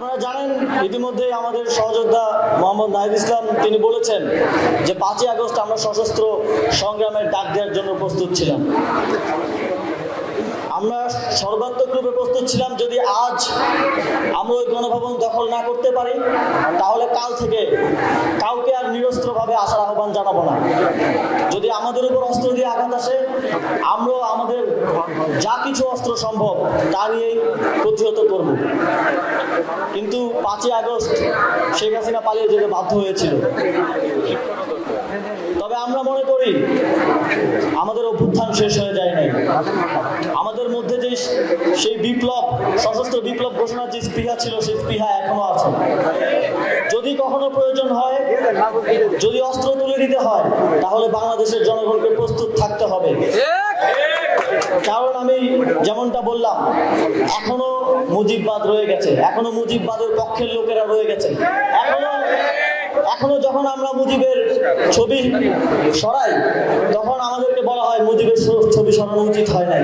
আপনারা জানেন, ইতিমধ্যে আমাদের সহযোদ্ধা মোহাম্মদ নাহিদ ইসলাম, তিনি বলেছেন যে পাঁচই আগস্ট আমরা সশস্ত্র সংগ্রামের ডাক দেওয়ার জন্য প্রস্তুত ছিলাম। আমরা সর্বাত্মক রূপে প্রস্তুত ছিলাম যদি আজ আমরা ওই গণভবন দখল না করতে পারি, তাহলে কাল থেকে কাউকে আর নিরস্ত্রভাবে আসার আহ্বান জানাব না। যদি আমাদের উপর অস্ত্র দিয়ে আঘাত আসে, আমরাও আমাদের যা কিছু অস্ত্র সম্ভব তা নিয়েই প্রতিহত করব। কিন্তু পাঁচই আগস্ট শেখ হাসিনা পালিয়ে যেতে বাধ্য হয়েছিল। তবে আমরা মনে করি আমাদের অভ্যুত্থান শেষ হয়ে যায় নাই। আমাদের মধ্যে যে সেই বিপ্লব সশস্ত্র বিপ্লব ঘোষণার যে স্পৃহা ছিল সেই স্পৃহা এখনও আছে। যদি কখনো প্রয়োজন হয় যদি অস্ত্র তুলে দিতে হয় তাহলে বাংলাদেশের জনগণকে প্রস্তুত থাকতে হবে। কারণ আমি যেমনটা বললাম এখনও মুজিববাদ রয়ে গেছে। এখনও মুজিববাদের পক্ষের লোকেরা রয়ে গেছে। এখনও এখনও যখন আমরা মুজিবের ছবি সরাই, তখন আমাদেরকে বলা হয় মুজিবের ছবি সরানো উচিত হয় নাই।